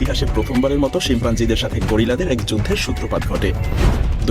ইতিহাসে প্রথমবারের মতো শিম্পাঞ্জিদের সাথে গরিলাদের এক যুদ্ধের সূত্রপাত ঘটে।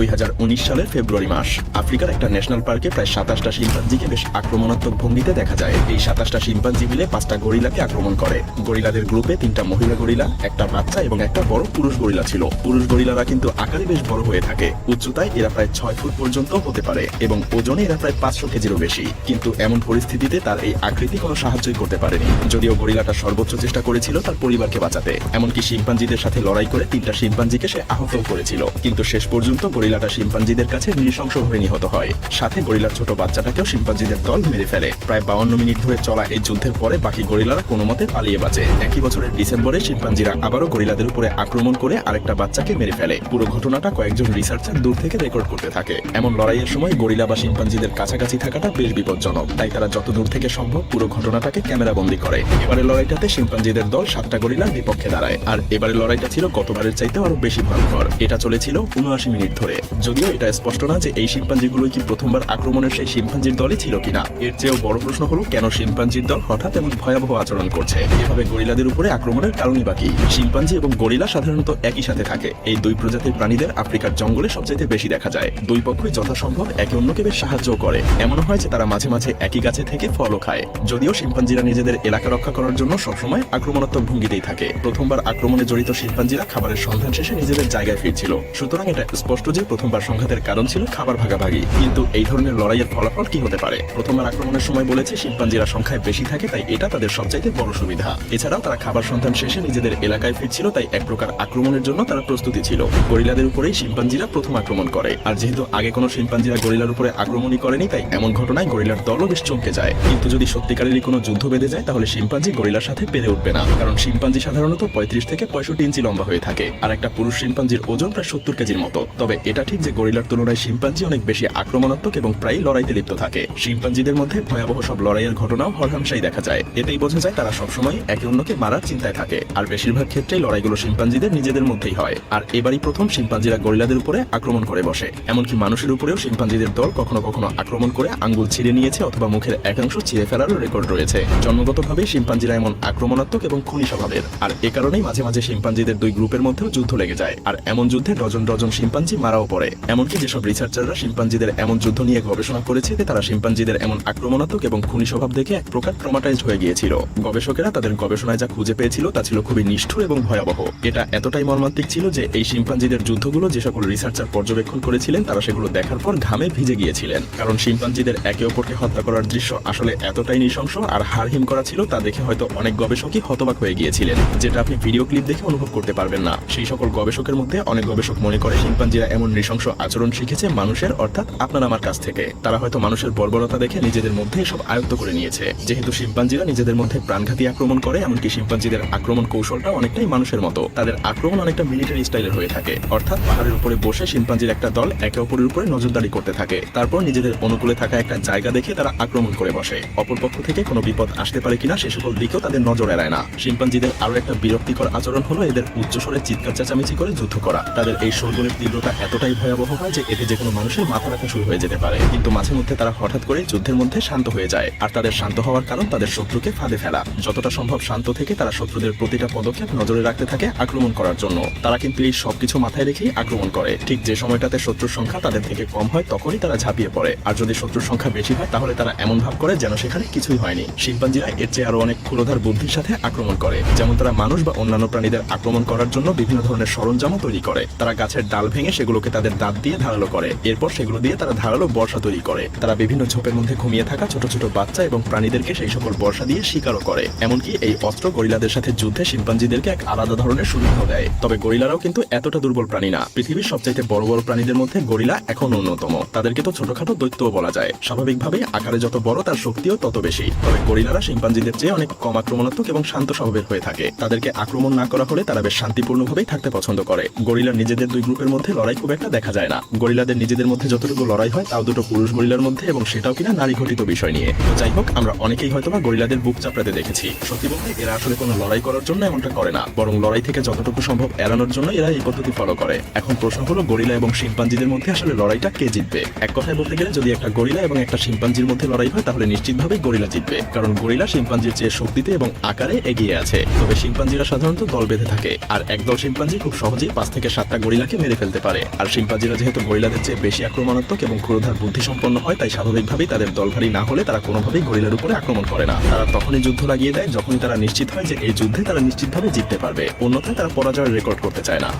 দুই হাজার উনিশ সালের ফেব্রুয়ারি মাস। আফ্রিকার একটা ন্যাশনাল পার্কে প্রায় সাতাশটা শিম্পাঞ্জিকে বেশ আক্রমণাত্মক ভঙ্গিতে দেখা যায়। এই সাতাশটা শিম্পাঞ্জি মিলে পাঁচটা গরিলাকে আক্রমণ করে। গরিলাদের গ্রুপে তিনটা মহিলা গরিলা, একটা বাচ্চা এবং একটা বড় পুরুষ গরিলা ছিল। পুরুষ গরিলারা কিন্তু আকারে বেশ বড় হয়ে থাকে। উচ্চতায় এরা প্রায় ছয় ফুট পর্যন্ত হতে পারে এবং ওজনে এরা প্রায় পাঁচশো কেজিরও বেশি। কিন্তু এমন পরিস্থিতিতে তার এই আকৃতি কোনো সাহায্যই করতে পারেনি। যদিও গরিলাটা সর্বোচ্চ চেষ্টা করেছিল তার পরিবারকে বাঁচাতে। এমনকি শিম্পাঞ্জিদের সাথে লড়াই করে তিনটা শিম্পাঞ্জিকে সে আহত করেছিল। কিন্তু শেষ পর্যন্ত গরিলাটা শিম্পাঞ্জিদের কাছে নৃশংস হয়ে নিহত হয়। সাথে গরিলার ছোট বাচ্চাটাকেও শিম্পাঞ্জিদের দল মেরে ফেলে। প্রায় বাউন্ন মিনিট ধরে চলা এই যুদ্ধের পরে বাকি গরিলারা কোনো মতে পালিয়ে বাঁচে। একই বছরের ডিসেম্বরে শিম্পাঞ্জিরা আবারও গরিলাদের উপরে আক্রমণ করে আরেকটা বাচ্চাকে মেরে ফেলে। পুরো ঘটনাটা কয়েকজন রিসার্চার দূর থেকে রেকর্ড করতে থাকে। এমন লড়াইয়ের সময় গরিলা বা শিম্পাঞ্জিদের কাছাকাছি থাকাটা বেশ বিপজ্জনক। তাই তারা যত দূর থেকে সম্ভব পুরো ঘটনাটাকে ক্যামেরা বন্দি করে। এবারের লড়াইটাতে শিম্পাঞ্জিদের দল সাতটা গরিলার বিপক্ষে দাঁড়ায়। আর এবারের লড়াইটা ছিল গতবারের চাইতে আরও বেশি ভয়ঙ্কর। এটা চলেছিল উনআশি মিনিট ধরে। যদিও এটা স্পষ্ট না যে এই শিম্পাঞ্জিগুলো কি প্রথমবার আক্রমণের সেই শিম্পাঞ্জির দলই ছিল কিনা। এর চেয়েও বড় প্রশ্ন হলো, কেন শিম্পাঞ্জির দল হঠাৎ এমন ভয়াবহ আচরণ করছে? এভাবে গরিলাদের উপরে আক্রমণের কারণই বাকি শিম্পাঞ্জি এবং গরিলা সাধারণত একই সাথে থাকে। এই দুই প্রজাতির প্রাণীদের আফ্রিকার জঙ্গলে সবচাইতে বেশি দেখা যায়। দুই পক্ষই যথাসম্ভব একে অন্যকে বেশ সাহায্য করে। এমন হয় যে তারা মাঝে মাঝে একই গাছে থেকে ফলও খায়। যদিও শিম্পাঞ্জিরা নিজেদের এলাকা রক্ষা করার জন্য সবসময় আক্রমণাত্মক ভঙ্গিতেই থাকে। প্রথমবার আক্রমণে জড়িত শিম্পাঞ্জিরা খাবারের সন্ধান শেষে নিজেদের জায়গায় ফিরছিল। সুতরাং এটা স্পষ্ট যে প্রথমবার সংঘাতের কারণ ছিল খাবার ভাগাভাগি, কিন্তু এই ধরনের লড়াইয়ের ফলাফল কি হতে পারে? প্রথমবার আক্রমণের সময় বলেছে শিম্পাঞ্জিরা সংখ্যায় বেশি থাকে, তাই এটা তাদের সবচাইতে বড় সুবিধা। এছাড়াও তারা খাবার সন্ধান শেষে নিজেদের এলাকায় ফিরছিল, তাই এক প্রকার আক্রমণের জন্য তারা প্রস্তুতি ছিল। গরিলাদের উপরেই শিম্পাঞ্জিরা প্রথম আক্রমণ করে। আর যেহেতু আগে কোনো শিম্পাঞ্জিরা গরিলার উপরে আক্রমণই করেনি, তাই এমন ঘটনায় গরিলার দলও বেশ চমকে যায়। কিন্তু যদি সত্যিকারেরই কোনো যুদ্ধ বেঁধে যায়, তাহলে শিম্পাঞ্জি গরিলার সাথে পেরে উঠবে না। কারণ শিম্পাঞ্জি সাধারণত পঁয়ত্রিশ থেকে পঁয়ষট্টি ইঞ্চি লম্বা হয়ে থাকে, আর একটা পুরুষ শিম্পাঞ্জির ওজন প্রায় সত্তর কেজির মতো। তবে এটা ঠিক যে গরিলার তুলনায় শিম্পাঞ্জি অনেক বেশি আক্রমণাত্মক এবং প্রায় লড়াইতে লিপ্ত থাকে। শিম্পাঞ্জিদের মধ্যে ভয়াবহ সব লড়াইয়ের ঘটনাও হরহামশাই দেখা যায়। এতেই বোঝা যায় তারা সবসময় একে অন্যকে মারার চিন্তায় থাকে। আর বেশিরভাগ ক্ষেত্রেই লড়াইগুলো শিম্পাঞ্জিদের নিজেদের মধ্যেই হয়। আর এবারই প্রথম শিম্পাঞ্জিরা গরিলাদের উপরে আক্রমণ করে বসে। এমনকি মানুষের উপরেও শিম্পাঞ্জিদের দল কখনো কখনো আক্রমণ করে আঙ্গুল ছিঁড়ে নিয়েছে অথবা মুখের একাংশ ছিঁড়ে ফেলারও রেকর্ড রয়েছে। জন্মগতভাবেই শিম্পাঞ্জিরা এমন আক্রমণাত্মক এবং খুনি স্বভাবের। আর এ কারণেই মাঝে মাঝে শিম্পাঞ্জিদের দুই গ্রুপের মধ্যেও যুদ্ধ লেগে যায়। আর এমন যুদ্ধে ডজন ডজন শিম্পাঞ্জি মারাও পড়ে। এমনকি যেসব রিসার্চাররা শিম্পাঞ্জিদের এমন যুদ্ধ নিয়ে গবেষণা করেছে যে তারা শিম্পাঞ্জিদের এমন আক্রমণাত্মক এবং খুনি স্বভাব দেখে এক প্রকার ট্রমাটাইজড হয়ে গিয়েছিল। গবেষকেরা তাদের গবেষণায় যা খুঁজে পেয়েছিল তা ছিল খুবই নিষ্ঠুর এবং ভয়াবহ। এটা এতটাই মর্মান্তিক ছিল যে এই শিম্পাঞ্জিদের যুদ্ধগুলো যে সকল রিসার্চার পর্যবেক্ষণ করেছিলেন, তারা সেগুলো দেখার পর ঘামে ভিজে গিয়েছিলেন। কারণ শিম্পাঞ্জিদের একে অপরকে হত্যা করার দৃশ্য আসলে এতটাই নৃশংস আর হারহিম করা ছিল তা দেখে হয়তো অনেক গবেষকই হতবাক হয়ে গিয়েছিলেন, যেটা আপনি ভিডিও ক্লিপ দেখে অনুভব করতে পারবেন না। সেই সকল গবেষকের মধ্যে অনেক গবেষক মনে করে শিম্পাঞ্জিরা এমন নৃশংস আচরণ শিখেছে মানুষের, অর্থাৎ আপনার আমার কাছ থেকে। তারা হয়তো মানুষের বর্বরতা দেখে নিজেদের মধ্যে এসব আয়ত্ত করে নিয়েছে। যেহেতু শিম্পাঞ্জিরা নিজেদের মধ্যে প্রাণঘাতী আক্রমণ করে, এমনকি শিম্পাঞ্জিদের আক্রমণ কৌশলটা অনেকটাই মানুষের মতো। তাদের আক্রমণ অনেকটা মিলিটারি স্টাইলের হয়ে থাকে। অর্থাৎ পাহাড়ের উপরে বসে শিম্পাঞ্জির একটা দল একে অপরের উপরে নজরদারি করতে থাকে। তারপর নিজেদের অনুকূলে থাকা একটা জায়গা দেখে তারা আক্রমণ করে বসে। অপরপক্ষ থেকে কোনো বিপদ আসতে পারে কিনা সে সকল দিকেও তাদের নজর এড়ায় না। শিম্পাঞ্জিদের আরও একটা বিরক্তিকর আচরণ হলো এদের উচ্চস্বরে চিৎকার চেঁচামেচি করে যুদ্ধ করা। তাদের এই শোরগোলের তীব্রতা এতটাই ভয়াবহ হয় যে এতে যে কোনো মানুষের মাথা ব্যথা শুরু হয়ে যেতে পারে। কিন্তু মাঝে মধ্যে তারা হঠাৎ করে যুদ্ধের মধ্যে শান্ত হয়ে যায়। আর তাদের শান্ত হওয়ার কারণ তাদের শত্রুকে ফাঁদে ফেলা। যতটা সম্ভব শান্ত থেকে তারা শত্রুদের প্রতিটা পদক্ষেপ নজরে রাখতে থাকে আক্রমণ করার জন্য। তারা কিন্তু এই সবকিছু মাথায় রেখেই আক্রমণ করে। ঠিক যে সময়টাতে শত্রুর সংখ্যা তাদের থেকে কম হয়, তখনই তারা ঝাঁপিয়ে পড়ে। আর যদি শত্রুর সংখ্যা বেশি হয়, তাহলে তারা এমন ভাব করে যেন সেখানে কিছুই হয়নি। শিম্পাঞ্জিরা এর চেয়ে আরও অনেক ক্ষুরধার বুদ্ধির সাথে আক্রমণ করে। যেমন তারা মানুষ বা অন্যান্য প্রাণীদের আক্রমণ করার জন্য বিভিন্ন ধরনের সরঞ্জামও তৈরি করে। তারা গাছের ডাল ভেঙে সেগুলোকে তাদের দাঁত দিয়ে ধারালো করে। এরপর সেগুলো দিয়ে তারা ধারালো বর্ষা তৈরি করে। তারা বিভিন্ন ঝোপের মধ্যে ঘুমিয়ে থাকা ছোট ছোট বাচ্চা এবং প্রাণীদেরকে সেই সকল বর্ষা দিয়ে শিকারও করে। এমনকি এই অস্ত্র গরিলাদের সাথে যুদ্ধে শিম্পাঞ্জিদেরকে এক আলাদা ধরনের সুবিধাও দেয়। তবে গরিলারাও কিন্তু এতটা দুর্বল প্রাণী না। পৃথিবীর সবচাইতে বড় বড় প্রাণীদের মধ্যে গরিলা এখন অন্যতম তাদেরকে তো ছোটখাটো দৈত্যও বলা যায়। স্বাভাবিকভাবে আকারে যত বড় তার শক্তিও তত বেশি। তবে গরিলারা শিম্পাঞ্জিদের চেয়ে অনেক কম আক্রমণাত্মক এবং শান্ত স্বভাবের হয়ে থাকে। তাদেরকে আক্রমণ না করা হলে তারা বেশ শান্তিপূর্ণভাবেই থাকতে পছন্দ করে। গরিলা নিজেদের দুই গ্রুপের মধ্যে লড়াই খুব একটা দেখা যায় না। গরিলাদের নিজেদের মধ্যে যতটুকু লড়াই হয়, তাও দুটো পুরুষ গরিলার মধ্যে এবং সেটাও কিনা নারী ঘটিত বিষয় নিয়ে। তো যাই হোক, আমরা অনেকেই হয়তোবা গরিলাদের বুক চাপড়াতে দেখেছি। সত্যি বলতে, এরা আসলে কোনো লড়াই করার জন্য এমনটা করে না। বরং লড়াই থেকে যতটুকু সম্ভব এড়ানোর জন্য এরা এই পদ্ধতি ফলো করে। এখন প্রশ্ন হলো, গরিলা এবং শিম্পাঞ্জিদের মধ্যে আসলে লড়াইটা কে জিতবে? এক কথায় বলতে গেলে, যদি একটা গরিলা এবং একটা শিম্পাঞ্জির মধ্যে লড়াই হয়, তাহলে নিশ্চিতভাবেই গরিলা জিতবে। কারণ গরিলা শিম্পাঞ্জির চেয়ে শক্তিতে এবং আকারে এগিয়ে আছে। তবে শিম্পাঞ্জিরা সাধারণত দল বেঁধে থাকে। আর একদল শিম্পাঞ্জি খুব সহজেই পাঁচ থেকে সাতটা গরিলাকে মেরে ফেলতে পারে। আর শিম্পাঞ্জিরা যেহেতু গরিলাদের চেয়ে বেশি আক্রমণাত্মক এবং ক্ষুরধার বুদ্ধি সম্পন্ন হয়, তাই স্বাভাবিকভাবেই তাদের দলভারী না হলে তারা কোনোভাবেই গরিলার উপরে আক্রমণ করে না। তারা তখনই যুদ্ধ লাগিয়ে দেয়, যখনই তারা নিশ্চিত হয় যে এই যুদ্ধে তারা নিশ্চিতভাবে জিততে পারবে। অন্যথায় তারা পরাজয়ের রেকর্ড করতে চায় না।